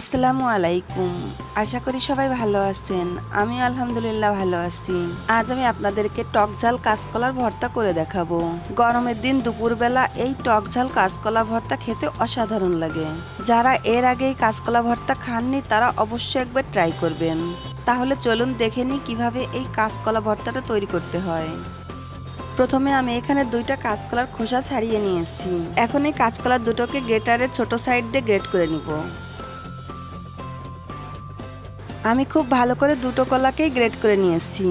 আসসালামু আলাইকুম। আশা করি সবাই ভালো আছেন। আমি আলহামদুলিল্লাহ ভালো আছি। আজ আমি আপনাদেরকে টক ঝাল কাঁচকলার ভর্তা করে দেখাবো। গরমের দিন দুপুরবেলা এই টক ঝাল কাঁচকলা ভর্তা খেতে অসাধারণ লাগে। যারা এর আগে এই কাঁচকলা ভর্তা খাননি, তারা অবশ্যই একবার ট্রাই করবেন। তাহলে চলুন দেখে নিই কীভাবে এই কাঁচকলা ভর্তাটা তৈরি করতে হয়। প্রথমে আমি এখানে দুইটা কাঁচকলার খোসা ছাড়িয়ে নিয়েছি। এখন এই কাঁচকলার দুটোকে গ্রেটারের ছোট সাইড দিয়ে গ্রেট করে নিব। আমি খুব ভালো করে দুটো কলাকেই গ্রেট করে নিয়েছি।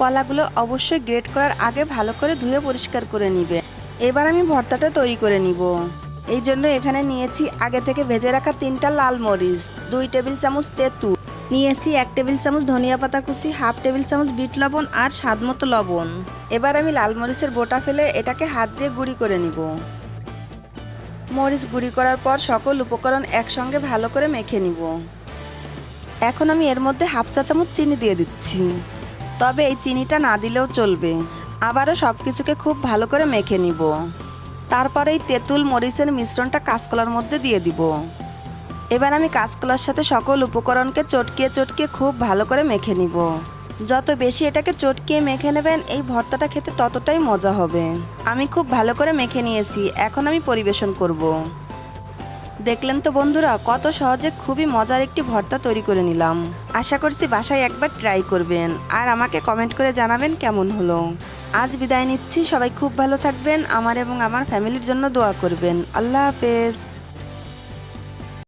কলাগুলো অবশ্যই গ্রেট করার আগে ভালো করে ধুয়ে পরিষ্কার করে নিবে। এবার আমি ভর্তাটা তৈরি করে নিব। এই জন্য এখানে নিয়েছি আগে থেকে ভেজে রাখা তিনটা লাল মরিচ, দুই টেবিল চামচ তেঁতু, নিয়েছি এক টেবিল চামচ ধনিয়া পাতা কুচি, হাফ টেবিল চামচ বিট লবণ আর স্বাদ মতো লবণ। এবার আমি লাল মরিচের বোটা ফেলে এটাকে হাত দিয়ে গুঁড়ি করে নিব। মরিচ গুঁড়ি করার পর সকল উপকরণ একসঙ্গে ভালো করে মেখে নিব। এখন আমি এর মধ্যে হাফ চা চামচ চিনি দিয়ে দিচ্ছি। তবে এই চিনিটা না দিলেও চলবে। আবারও সব কিছুকে খুব ভালো করে মেখে নিব। তারপরে এই তেঁতুল মরিচের মিশ্রণটা কাঁচকলার মধ্যে দিয়ে দিব। এবার আমি কাঁচকলার সাথে সকল উপকরণকে চটকিয়ে চটকিয়ে খুব ভালো করে মেখে নিব। যত বেশি এটাকে চটকিয়ে মেখে নেবেন, এই ভর্তাটা খেতে ততটাই মজা হবে। আমি খুব ভালো করে মেখে নিয়েছি, এখন আমি পরিবেশন করব। দেখলেন তো বন্ধুরা, কত সহজে খুবই মজার একটি ভর্তা তৈরি করে নিলাম। আশা করছি বাসায় একবার ট্রাই করবেন। আর আমাকে কমেন্ট করে জানাবেন কেমন হলো। আজ বিদায় নিচ্ছি, সবাই খুব ভালো থাকবেন, আমার এবং আমার ফ্যামিলির জন্য দোয়া করবেন। আল্লাহ হাফেজ।